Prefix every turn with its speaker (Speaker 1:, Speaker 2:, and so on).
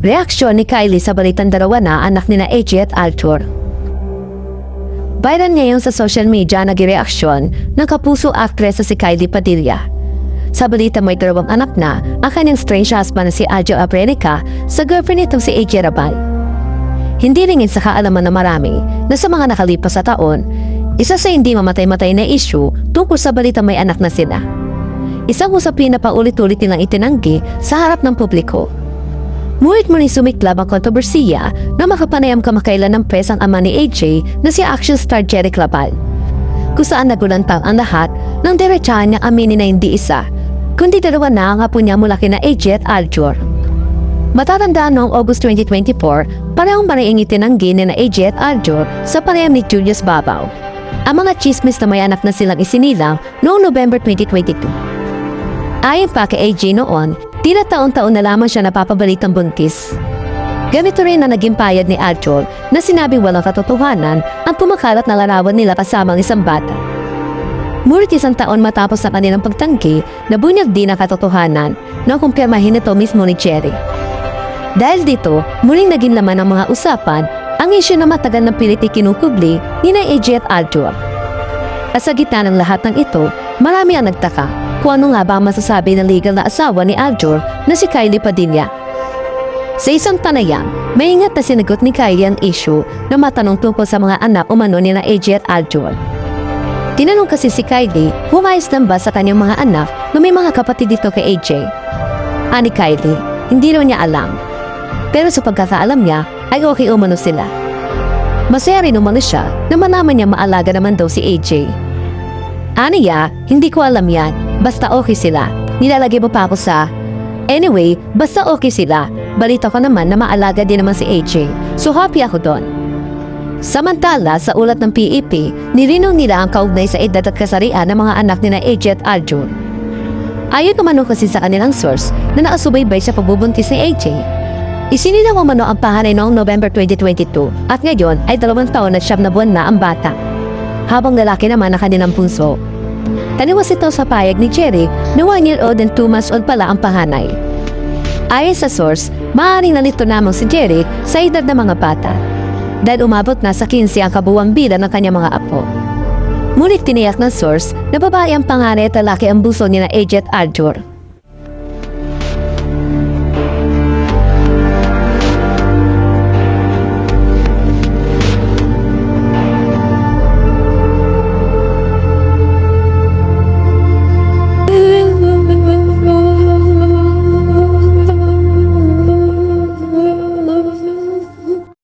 Speaker 1: Reaksyon ni Kylie sa balitang dalawa na anak ni na AJ at Arthur. Viral ngayon sa social media ang naging reaksyon ng kapuso actress na si Kylie Padilla. Sa balita may dalawang anak na ang kanyang strange husband na si Aljo Abrenica sa girlfriend nitong si AJ Rabal. Hindi ringin sa kaalaman na marami na sa mga nakalipas sa taon, isa sa hindi mamatay-matay na issue tungkol sa balita may anak na sila. Isang usapin na paulit-ulit nilang itinanggi sa harap ng publiko. Mulit muli sumiklab ang kontrobersiya na makapanayam kamakailan ng press ang ama ni AJ na si action star Jerry Clabal. Kung saan nagulantang ang lahat ng diretsahan niya aminin na hindi isa, kundi dalawa na ang apo niya mula kina AJ at Aljor. Matatandaan noong August 2024, parehong maring itinanggi ni na AJ at Aljor sa panayam ni Julius Babaw. Ang mga chismis na may anak na silang isinilang noong November 2022. Ayon pa kay AJ noon, tila taon-taon na lamang siya napapabalitang buntis. Ganito rin ang naging payag ni Aljor na sinabing walang katotohanan ang pumakalat na larawan nila kasama ang isang bata. Murit isang taon matapos ang kanilang pagtanggi, nabunyag din ang katotohanan nang kumpirmahin ito mismo ni Cherry. Dahil dito, muling naging laman ng mga usapan ang isyu na matagal ng pilit ikinukubli ni na AJ at Aljor. At sa gitna ng lahat ng ito, marami ang nagtaka kung ano nga ba masasabi ng legal na asawa ni Aljor na si Kylie Padilla. Sa isang panayam, may ingat na sinagot ni Kylie ang issue na matanong tungkol sa mga anak umano ni na AJ at Aljor. Tinanong kasi si Kylie kung ayos lang ba sa kanyang mga anak na may mga kapatid dito kay AJ. Ani Kylie, hindi raw niya alam. Pero sa pagkakaalam niya, ay okay umano sila. Masaya rin umano siya na malaman niya maalaga naman daw si AJ. Aniya, hindi ko alam yan. Basta okay sila. Nilalagay mo pa ako sa... Anyway, basta okay sila. Balita ko naman na maalaga din naman si AJ. So happy ako doon. Samantala, sa ulat ng PEP, nilinong nila ang kaugnay sa edad at kasarian ng mga anak ni na AJ at Aljur. Ayon nung kasi sa kanilang source na nakasubaybay sa pagbubuntis ni AJ. Isinilang umano ang pahanay noong November 2022 at ngayon ay dalawang taon at siyam na buwan na ang bata. Habang lalaki naman ang kanilang punso. Taniwas ito sa payag ni Jerry na 1 year old and 2 months old pala ang pahanay. Ayon sa source, maaaring nalito lamang si Jerry sa edad ng mga bata dahil umabot na sa 15 ang kabuwang bilang ng kanyang mga apo. Ngunit tiniyak ng source na babae ang panganay at lalaki ang buso ni na at Aljur.